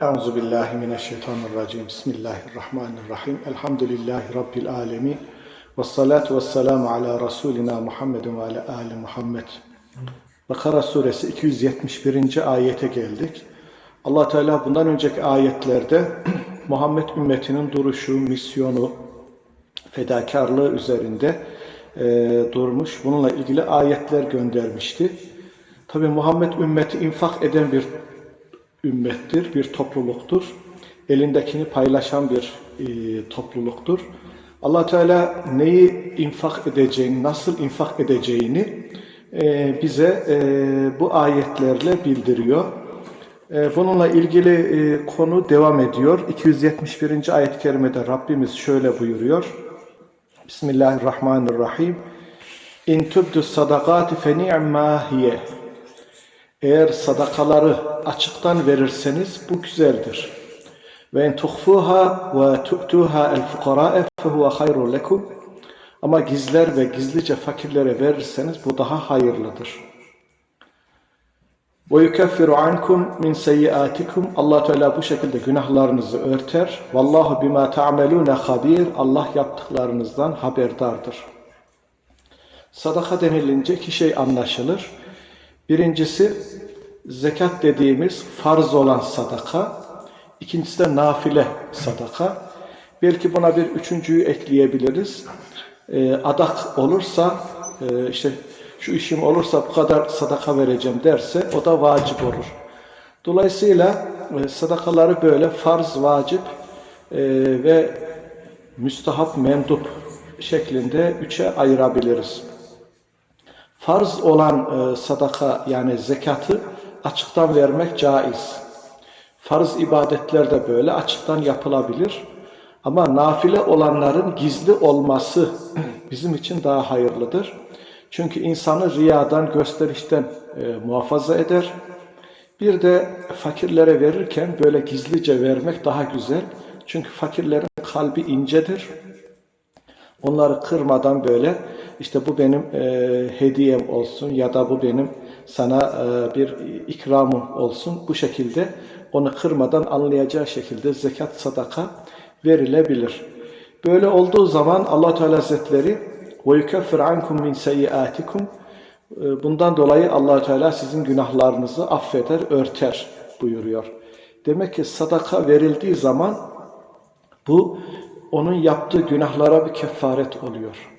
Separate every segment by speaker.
Speaker 1: Euzu billahi mineşşeytanirracim. Bismillahirrahmanirrahim. Elhamdülillahi rabbil alamin. Ves salatu vesselamu ala rasulina Muhammedin ve ala ali Muhammed. Bakara suresi 271. ayete geldik. Allah Teala bundan önceki ayetlerde Muhammed ümmetinin duruşu, misyonu, fedakarlığı üzerinde e, durmuş. Bununla ilgili ayetler göndermişti. Tabi Muhammed ümmeti infak eden bir ümmettir, bir topluluktur. Elindekini paylaşan bir e, topluluktur. allah Teala neyi infak edeceğini, nasıl infak edeceğini e, bize e, bu ayetlerle bildiriyor. E, bununla ilgili e, konu devam ediyor. 271. ayet-i kerimede Rabbimiz şöyle buyuruyor. Bismillahirrahmanirrahim. İn tubdu sadakati fe hiye. Eğer sadakaları açıktan verirseniz bu güzeldir. Ve en tuhfuha ve tu'tuha el fukara'e fehuve hayrun lekum. Ama gizler ve gizlice fakirlere verirseniz bu daha hayırlıdır. Ve yukeffiru ankum min seyyiatikum. Allah Teala bu şekilde günahlarınızı örter. Vallahu bima ta'melune habir. Allah yaptıklarınızdan haberdardır. Sadaka denilince iki şey anlaşılır. Birincisi zekat dediğimiz farz olan sadaka. İkincisi de nafile sadaka. Belki buna bir üçüncüyü ekleyebiliriz. E, adak olursa e, işte şu işim olursa bu kadar sadaka vereceğim derse o da vacip olur. Dolayısıyla e, sadakaları böyle farz, vacip e, ve müstahap, mendup şeklinde üçe ayırabiliriz. Farz olan e, sadaka yani zekatı açıktan vermek caiz. Farz ibadetler de böyle açıktan yapılabilir. Ama nafile olanların gizli olması bizim için daha hayırlıdır. Çünkü insanı riyadan, gösterişten e, muhafaza eder. Bir de fakirlere verirken böyle gizlice vermek daha güzel. Çünkü fakirlerin kalbi incedir. Onları kırmadan böyle işte bu benim e, hediyem olsun ya da bu benim sana e, bir ikramım olsun. Bu şekilde onu kırmadan anlayacağı şekilde zekat sadaka verilebilir. Böyle olduğu zaman Allah Teala Hazretleri ve yukeffir ankum min seyyiatikum bundan dolayı Allah Teala sizin günahlarınızı affeder, örter buyuruyor. Demek ki sadaka verildiği zaman bu onun yaptığı günahlara bir kefaret oluyor.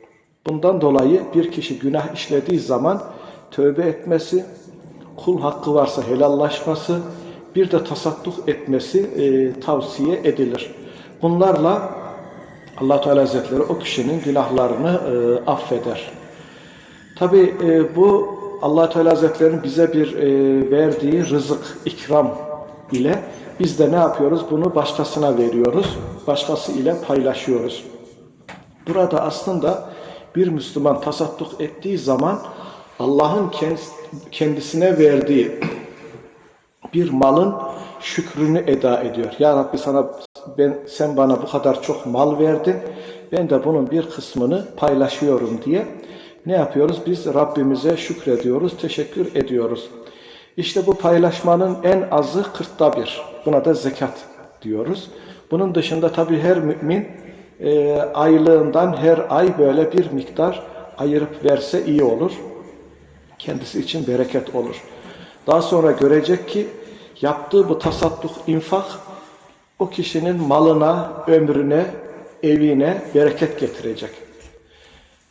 Speaker 1: Bundan dolayı bir kişi günah işlediği zaman tövbe etmesi, kul hakkı varsa helallaşması, bir de tasadduk etmesi e, tavsiye edilir. Bunlarla allah Teala Hazretleri o kişinin günahlarını e, affeder. Tabi e, bu allah Teala Hazretleri'nin bize bir e, verdiği rızık, ikram ile biz de ne yapıyoruz? Bunu başkasına veriyoruz, başkası ile paylaşıyoruz. Burada aslında bir Müslüman tasadduk ettiği zaman Allah'ın kendisine verdiği bir malın şükrünü eda ediyor. Ya Rabbi sana ben sen bana bu kadar çok mal verdin. Ben de bunun bir kısmını paylaşıyorum diye ne yapıyoruz? Biz Rabbimize şükrediyoruz, teşekkür ediyoruz. İşte bu paylaşmanın en azı kırkta bir. Buna da zekat diyoruz. Bunun dışında tabi her mümin e, aylığından her ay böyle bir miktar ayırıp verse iyi olur. Kendisi için bereket olur. Daha sonra görecek ki yaptığı bu tasadduk, infak o kişinin malına, ömrüne, evine bereket getirecek.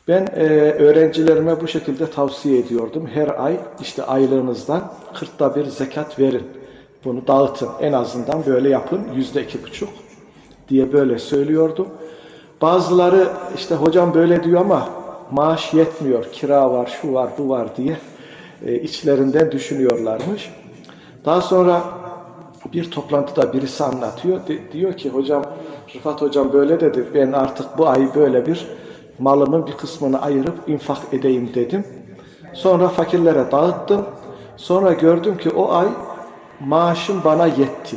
Speaker 1: Ben e, öğrencilerime bu şekilde tavsiye ediyordum. Her ay işte aylığınızdan kırkta bir zekat verin. Bunu dağıtın. En azından böyle yapın. Yüzde iki buçuk diye böyle söylüyordum. Bazıları işte hocam böyle diyor ama maaş yetmiyor. Kira var, şu var, bu var diye e, içlerinden düşünüyorlarmış. Daha sonra bir toplantıda birisi anlatıyor. De, diyor ki hocam Rıfat hocam böyle dedi. Ben artık bu ay böyle bir malımın bir kısmını ayırıp infak edeyim dedim. Sonra fakirlere dağıttım. Sonra gördüm ki o ay maaşım bana yetti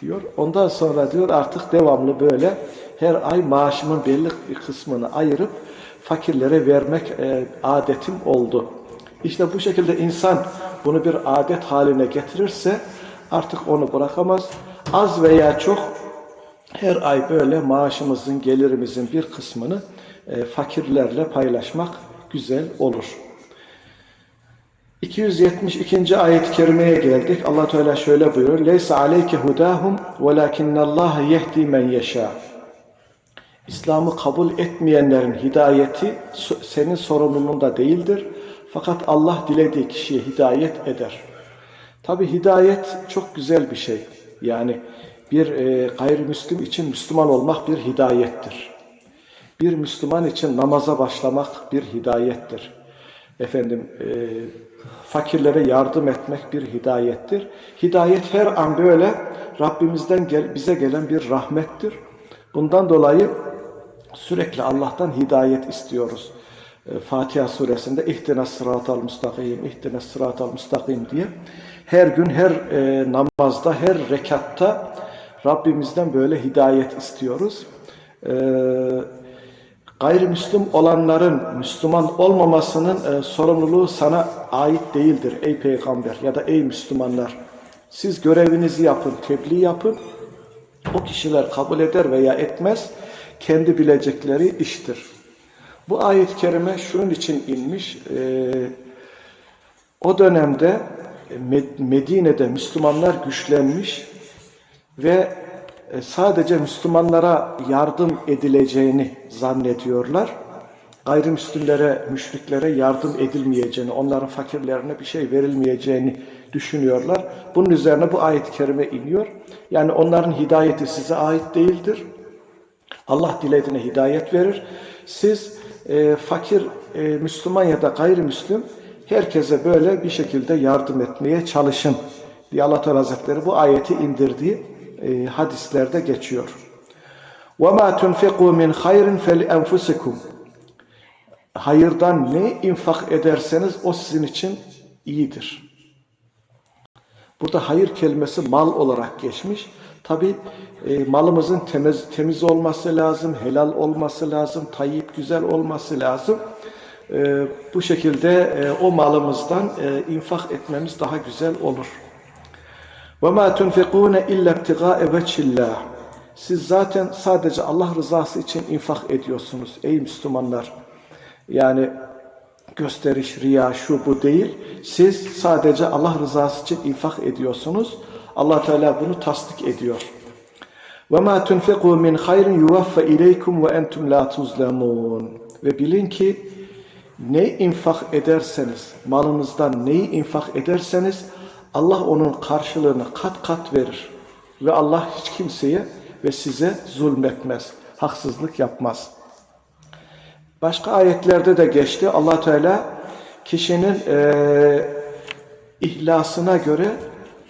Speaker 1: diyor. Ondan sonra diyor artık devamlı böyle her ay maaşımın belli kısmını ayırıp fakirlere vermek e, adetim oldu. İşte bu şekilde insan bunu bir adet haline getirirse artık onu bırakamaz. az veya çok her ay böyle maaşımızın, gelirimizin bir kısmını e, fakirlerle paylaşmak güzel olur. 272. ayet-i kerimeye geldik. Allah Teala şöyle buyuruyor. Leysa aleyke hudahum velakinnallaha yehdi men yeşâ. İslam'ı kabul etmeyenlerin hidayeti senin sorumluluğunda değildir. Fakat Allah dilediği kişiye hidayet eder. Tabi hidayet çok güzel bir şey. Yani bir e, gayrimüslim için Müslüman olmak bir hidayettir. Bir Müslüman için namaza başlamak bir hidayettir. Efendim e, fakirlere yardım etmek bir hidayettir. Hidayet her an böyle Rabbimizden gel, bize gelen bir rahmettir. Bundan dolayı sürekli Allah'tan hidayet istiyoruz. E, Fatiha suresinde ihtine sıratal müstakim, ihtine sıratal müstakim diye her gün her e, namazda, her rekatta Rabbimizden böyle hidayet istiyoruz. E, gayrimüslim olanların Müslüman olmamasının e, sorumluluğu sana ait değildir ey peygamber ya da ey Müslümanlar. Siz görevinizi yapın, tebliğ yapın. O kişiler kabul eder veya etmez kendi bilecekleri iştir. Bu ayet-i kerime şunun için inmiş. E, o dönemde Medine'de Müslümanlar güçlenmiş ve e, sadece Müslümanlara yardım edileceğini zannediyorlar. Gayrimüslimlere, müşriklere yardım edilmeyeceğini, onların fakirlerine bir şey verilmeyeceğini düşünüyorlar. Bunun üzerine bu ayet-i kerime iniyor. Yani onların hidayeti size ait değildir. Allah dilediğine hidayet verir. Siz e, fakir e, Müslüman ya da gayrimüslim herkese böyle bir şekilde yardım etmeye çalışın diye Allah Teala Hazretleri bu ayeti indirdiği e, hadislerde geçiyor. وَمَا تُنْفِقُوا مِنْ خَيْرٍ فَلِأَنْفُسِكُمْ Hayırdan ne infak ederseniz o sizin için iyidir. Burada hayır kelimesi mal olarak geçmiş. Tabi e, malımızın temiz, temiz olması lazım, helal olması lazım, tayyip güzel olması lazım. E, bu şekilde e, o malımızdan e, infak etmemiz daha güzel olur. وَمَا تُنْفِقُونَ اِلَّا ابْتِغَاءَ وَجْهِ اللّٰهِ Siz zaten sadece Allah rızası için infak ediyorsunuz ey Müslümanlar. Yani gösteriş, riya, şu bu değil. Siz sadece Allah rızası için infak ediyorsunuz. Allah Teala bunu tasdik ediyor. وَمَا تُنْفِقُوا مِنْ خَيْرٍ يُوَفَّ اِلَيْكُمْ وَاَنْتُمْ لَا تُظْلَمُونَ Ve bilin ki ne infak ederseniz, malınızdan neyi infak ederseniz Allah onun karşılığını kat kat verir. Ve Allah hiç kimseye ve size zulmetmez, haksızlık yapmaz. Başka ayetlerde de geçti. allah Teala kişinin e, ihlasına göre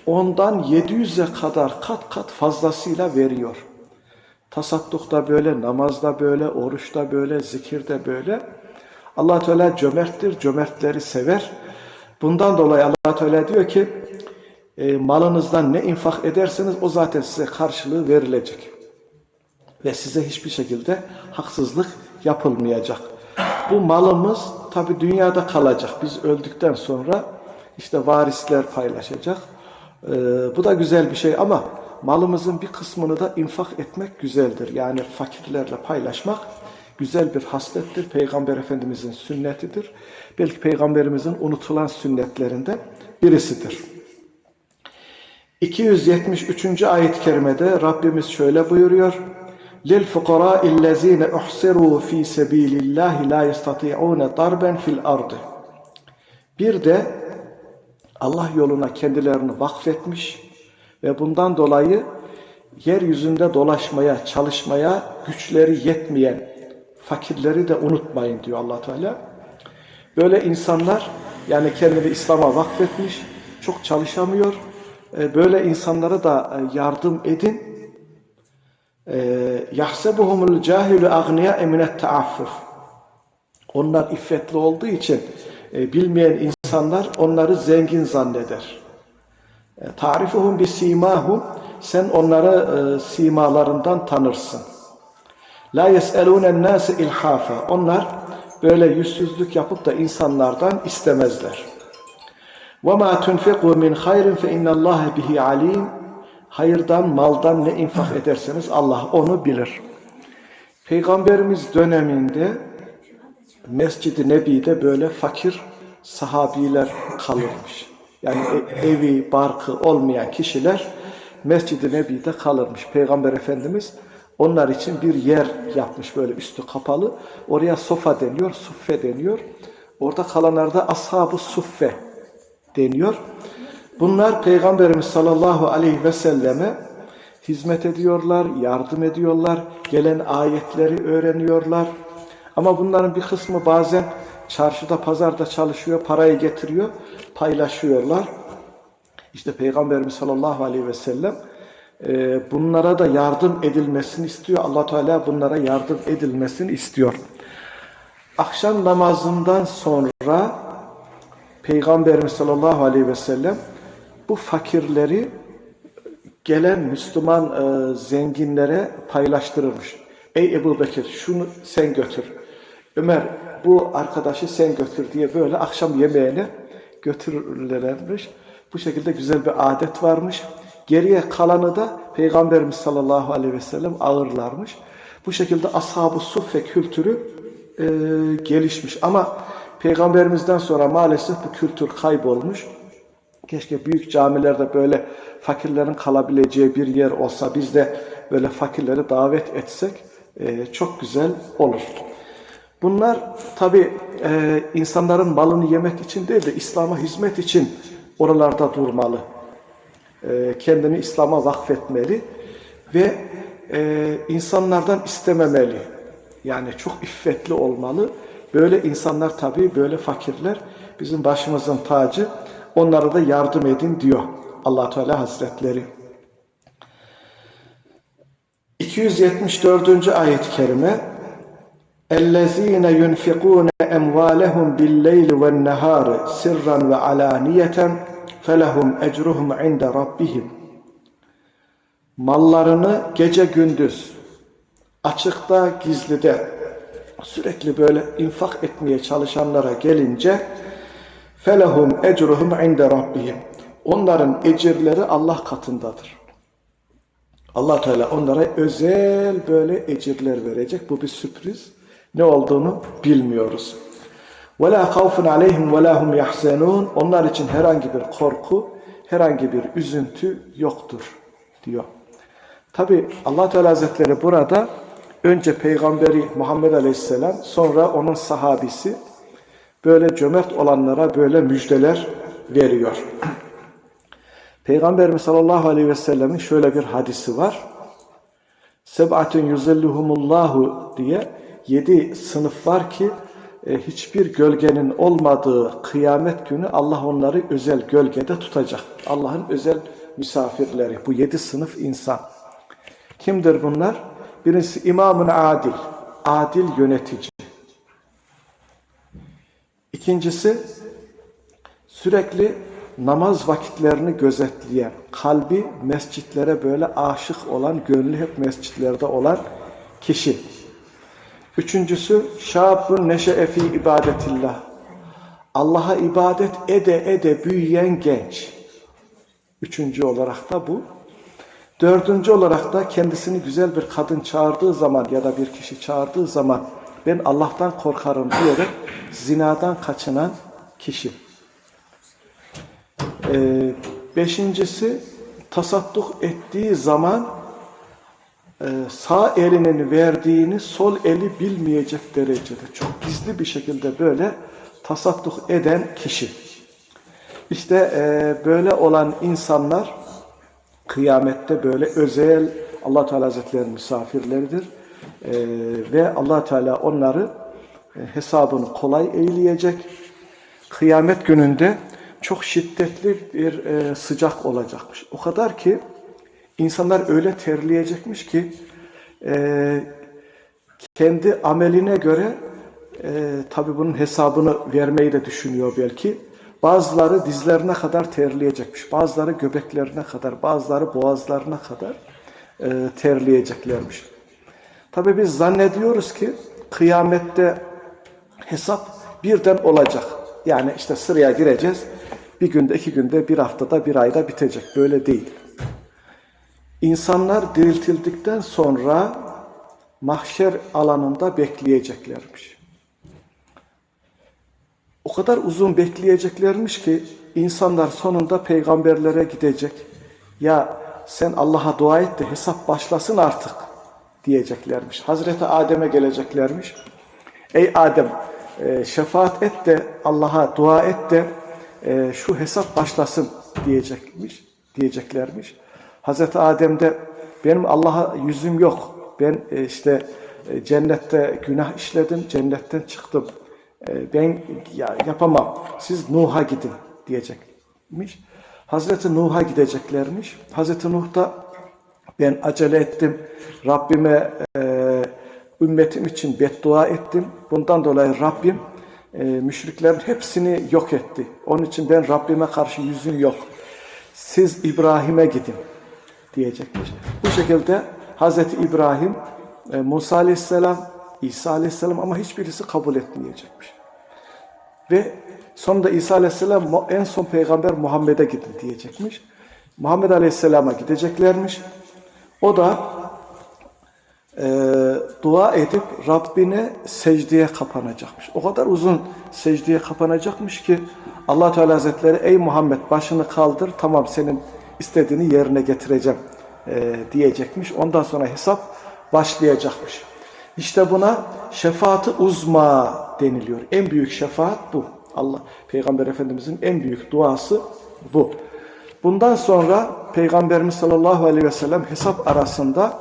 Speaker 1: ondan 700'e kadar kat kat fazlasıyla veriyor. Tasaddukta böyle, namazda böyle, oruçta böyle, zikirde böyle. allah Teala cömerttir, cömertleri sever. Bundan dolayı allah Teala diyor ki, e, malınızdan ne infak ederseniz o zaten size karşılığı verilecek. Ve size hiçbir şekilde haksızlık yapılmayacak. Bu malımız tabi dünyada kalacak. Biz öldükten sonra işte varisler paylaşacak. Ee, bu da güzel bir şey ama malımızın bir kısmını da infak etmek güzeldir. Yani fakirlerle paylaşmak güzel bir haslettir. Peygamber Efendimizin sünnetidir. Belki Peygamberimizin unutulan sünnetlerinden birisidir. 273. ayet-i kerimede Rabbimiz şöyle buyuruyor. لِلْفُقَرَاءِ الَّذ۪ينَ اُحْسِرُوا ف۪ي سَب۪يلِ اللّٰهِ لَا يَسْتَطِيعُونَ ضَرْبًا فِي الْأَرْضِ Bir de Allah yoluna kendilerini vakfetmiş ve bundan dolayı yeryüzünde dolaşmaya, çalışmaya güçleri yetmeyen fakirleri de unutmayın diyor allah Teala. Böyle insanlar yani kendini İslam'a vakfetmiş, çok çalışamıyor. E, böyle insanlara da e, yardım edin. E, yahsebuhumul cahilu agniya eminet taaffuf. Onlar iffetli olduğu için bilmeyen insan insanlar onları zengin zanneder. E, tarifuhum bi simahum sen onları e, simalarından tanırsın. La yes'elûnen nâse ilhafa. Onlar böyle yüzsüzlük yapıp da insanlardan istemezler. Ve ma tunfiqu min hayrin fe innallâhe bihi alim. Hayırdan, maldan ne infak ederseniz Allah onu bilir. Peygamberimiz döneminde Mescid-i Nebi'de böyle fakir sahabiler kalırmış. Yani e- evi, barkı olmayan kişiler Mescid-i Nebi'de kalırmış. Peygamber Efendimiz onlar için bir yer yapmış böyle üstü kapalı. Oraya sofa deniyor, suffe deniyor. Orada kalanlar da ashab-ı suffe deniyor. Bunlar Peygamberimiz sallallahu aleyhi ve selleme hizmet ediyorlar, yardım ediyorlar, gelen ayetleri öğreniyorlar. Ama bunların bir kısmı bazen çarşıda, pazarda çalışıyor, parayı getiriyor, paylaşıyorlar. İşte Peygamberimiz sallallahu aleyhi ve sellem e, bunlara da yardım edilmesini istiyor. allah Teala bunlara yardım edilmesini istiyor. Akşam namazından sonra Peygamberimiz sallallahu aleyhi ve sellem bu fakirleri gelen Müslüman e, zenginlere paylaştırırmış. Ey Ebu Bekir şunu sen götür. Ömer bu arkadaşı sen götür diye böyle akşam yemeğine götürürlermiş. Bu şekilde güzel bir adet varmış. Geriye kalanı da Peygamberimiz sallallahu aleyhi ve sellem ağırlarmış. Bu şekilde ashab-ı suffe kültürü e, gelişmiş. Ama Peygamberimizden sonra maalesef bu kültür kaybolmuş. Keşke büyük camilerde böyle fakirlerin kalabileceği bir yer olsa biz de böyle fakirleri davet etsek e, çok güzel olur. Bunlar tabi e, insanların malını yemek için değil de İslam'a hizmet için oralarda durmalı. E, kendini İslam'a vakfetmeli ve e, insanlardan istememeli. Yani çok iffetli olmalı. Böyle insanlar tabi böyle fakirler bizim başımızın tacı. Onlara da yardım edin diyor allah Teala Hazretleri. 274. ayet-i kerime اَلَّذ۪ينَ يُنْفِقُونَ اَمْوَالَهُمْ بِالْلَيْلِ وَالنَّهَارِ سِرًّا وَعَلَانِيَةً فَلَهُمْ اَجْرُهُمْ عِنْدَ رَبِّهِمْ Mallarını gece gündüz, açıkta gizlide sürekli böyle infak etmeye çalışanlara gelince felehum ecruhum inde rabbihim. Onların ecirleri Allah katındadır. Allah Teala onlara özel böyle ecirler verecek. Bu bir sürpriz. Ne olduğunu bilmiyoruz. Havfun aleyhim ve la hum yahzenun. Onlar için herhangi bir korku, herhangi bir üzüntü yoktur diyor. Tabi Allah Teala Hazretleri burada önce Peygamberi Muhammed Aleyhisselam sonra onun sahabisi böyle cömert olanlara böyle müjdeler veriyor. Peygamberimiz sallallahu aleyhi ve sellemin şöyle bir hadisi var. Seb'atun yuzilluhumullahu diye yedi sınıf var ki e, hiçbir gölgenin olmadığı kıyamet günü Allah onları özel gölgede tutacak. Allah'ın özel misafirleri. Bu yedi sınıf insan. Kimdir bunlar? Birincisi imamın adil. Adil yönetici. İkincisi sürekli namaz vakitlerini gözetleyen, kalbi mescitlere böyle aşık olan, gönlü hep mescitlerde olan kişi. Üçüncüsü şabun neşe'e fi ibadetillah. Allah'a ibadet ede ede büyüyen genç. Üçüncü olarak da bu. Dördüncü olarak da kendisini güzel bir kadın çağırdığı zaman ya da bir kişi çağırdığı zaman ben Allah'tan korkarım diyerek zinadan kaçınan kişi. Ee, beşincisi tasadduk ettiği zaman e, sağ elinin verdiğini sol eli bilmeyecek derecede çok gizli bir şekilde böyle tasadduk eden kişi. İşte e, böyle olan insanlar kıyamette böyle özel Allah Teala Hazretleri'nin misafirleridir. Ee, ve allah Teala onları e, hesabını kolay eğleyecek. Kıyamet gününde çok şiddetli bir e, sıcak olacakmış. O kadar ki insanlar öyle terleyecekmiş ki e, kendi ameline göre e, tabi bunun hesabını vermeyi de düşünüyor belki. Bazıları dizlerine kadar terleyecekmiş. Bazıları göbeklerine kadar, bazıları boğazlarına kadar e, terleyeceklermiş. Tabi biz zannediyoruz ki kıyamette hesap birden olacak. Yani işte sıraya gireceğiz. Bir günde, iki günde, bir haftada, bir ayda bitecek. Böyle değil. İnsanlar diriltildikten sonra mahşer alanında bekleyeceklermiş. O kadar uzun bekleyeceklermiş ki insanlar sonunda peygamberlere gidecek. Ya sen Allah'a dua et de hesap başlasın artık diyeceklermiş. Hazreti Adem'e geleceklermiş. Ey Adem e, şefaat et de Allah'a dua et de e, şu hesap başlasın diyecekmiş, diyeceklermiş. Hazreti Adem de benim Allah'a yüzüm yok. Ben e, işte e, cennette günah işledim, cennetten çıktım. E, ben ya, yapamam. Siz Nuh'a gidin diyecekmiş. Hazreti Nuh'a gideceklermiş. Hazreti Nuh da ben acele ettim. Rabbime e, ümmetim için beddua ettim. Bundan dolayı Rabbim e, müşriklerin hepsini yok etti. Onun için ben Rabbime karşı yüzüm yok. Siz İbrahim'e gidin diyecekmiş. Bu şekilde Hazreti İbrahim, e, Musa Aleyhisselam, İsa Aleyhisselam ama hiçbirisi kabul etmeyecekmiş. Ve sonunda İsa Aleyhisselam en son peygamber Muhammed'e gidin diyecekmiş. Muhammed Aleyhisselam'a gideceklermiş. O da e, dua edip Rabbine secdeye kapanacakmış. O kadar uzun secdeye kapanacakmış ki allah Teala Hazretleri ey Muhammed başını kaldır tamam senin istediğini yerine getireceğim e, diyecekmiş. Ondan sonra hesap başlayacakmış. İşte buna şefaati uzma deniliyor. En büyük şefaat bu. Allah Peygamber Efendimizin en büyük duası bu. Bundan sonra Peygamberimiz sallallahu aleyhi ve sellem hesap arasında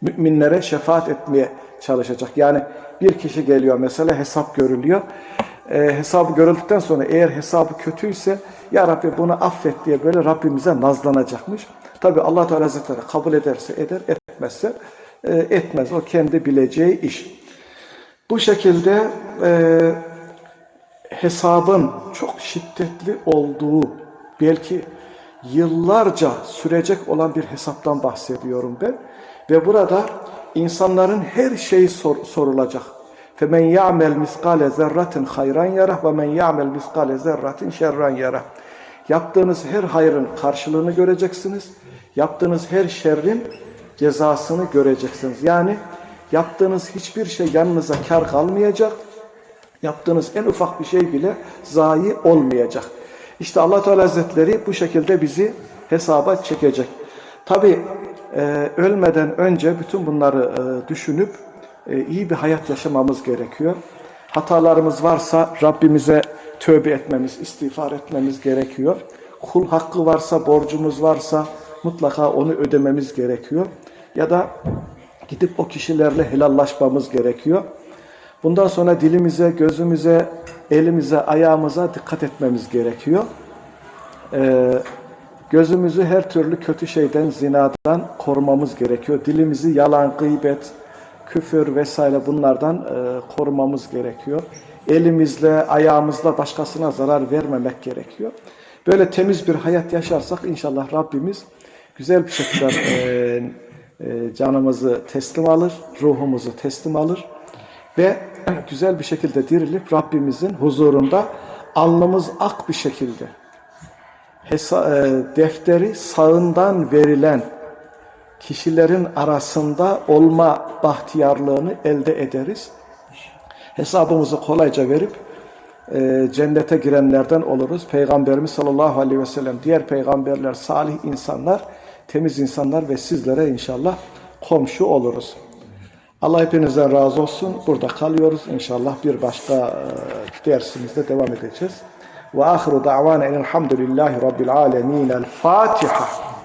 Speaker 1: müminlere şefaat etmeye çalışacak. Yani bir kişi geliyor mesela hesap görülüyor. Ee, hesabı görüldükten sonra eğer hesabı kötüyse ya Rabbi bunu affet diye böyle Rabbimize nazlanacakmış. Tabi allah Teala Hazretleri kabul ederse eder, etmezse e, etmez. O kendi bileceği iş. Bu şekilde e, hesabın çok şiddetli olduğu, belki yıllarca sürecek olan bir hesaptan bahsediyorum ben. Ve burada insanların her şeyi sor- sorulacak. فَمَنْ يَعْمَلْ مِثْقَالَ زَرَّةٍ خَيْرًا يَرَهُ وَمَنْ يَعْمَلْ مِثْقَالَ زَرَّةٍ شَرًّا يَرَهُ Yaptığınız her hayrın karşılığını göreceksiniz. Yaptığınız her şerrin cezasını göreceksiniz. Yani yaptığınız hiçbir şey yanınıza kar kalmayacak. Yaptığınız en ufak bir şey bile zayi olmayacak. İşte Allah Teala Hazretleri bu şekilde bizi hesaba çekecek. Tabi ölmeden önce bütün bunları e, düşünüp e, iyi bir hayat yaşamamız gerekiyor. Hatalarımız varsa Rabbimize tövbe etmemiz, istiğfar etmemiz gerekiyor. Kul hakkı varsa, borcumuz varsa mutlaka onu ödememiz gerekiyor. Ya da gidip o kişilerle helallaşmamız gerekiyor. Bundan sonra dilimize, gözümüze, elimize, ayağımıza dikkat etmemiz gerekiyor. Ee, gözümüzü her türlü kötü şeyden, zinadan korumamız gerekiyor. Dilimizi yalan, gıybet, küfür vesaire bunlardan e, korumamız gerekiyor. Elimizle, ayağımızla başkasına zarar vermemek gerekiyor. Böyle temiz bir hayat yaşarsak inşallah Rabbimiz güzel bir şekilde e, e, canımızı teslim alır, ruhumuzu teslim alır ve güzel bir şekilde dirilip Rabbimizin huzurunda alnımız ak bir şekilde e, defteri sağından verilen kişilerin arasında olma bahtiyarlığını elde ederiz. Hesabımızı kolayca verip e, cennete girenlerden oluruz. Peygamberimiz sallallahu aleyhi ve sellem, diğer peygamberler, salih insanlar, temiz insanlar ve sizlere inşallah komşu oluruz. Allah hepinizden razı olsun. Burada kalıyoruz. İnşallah bir başka e, dersimizde devam edeceğiz. Ve ahiru da'vana enelhamdülillahi rabbil alemin. El Fatiha.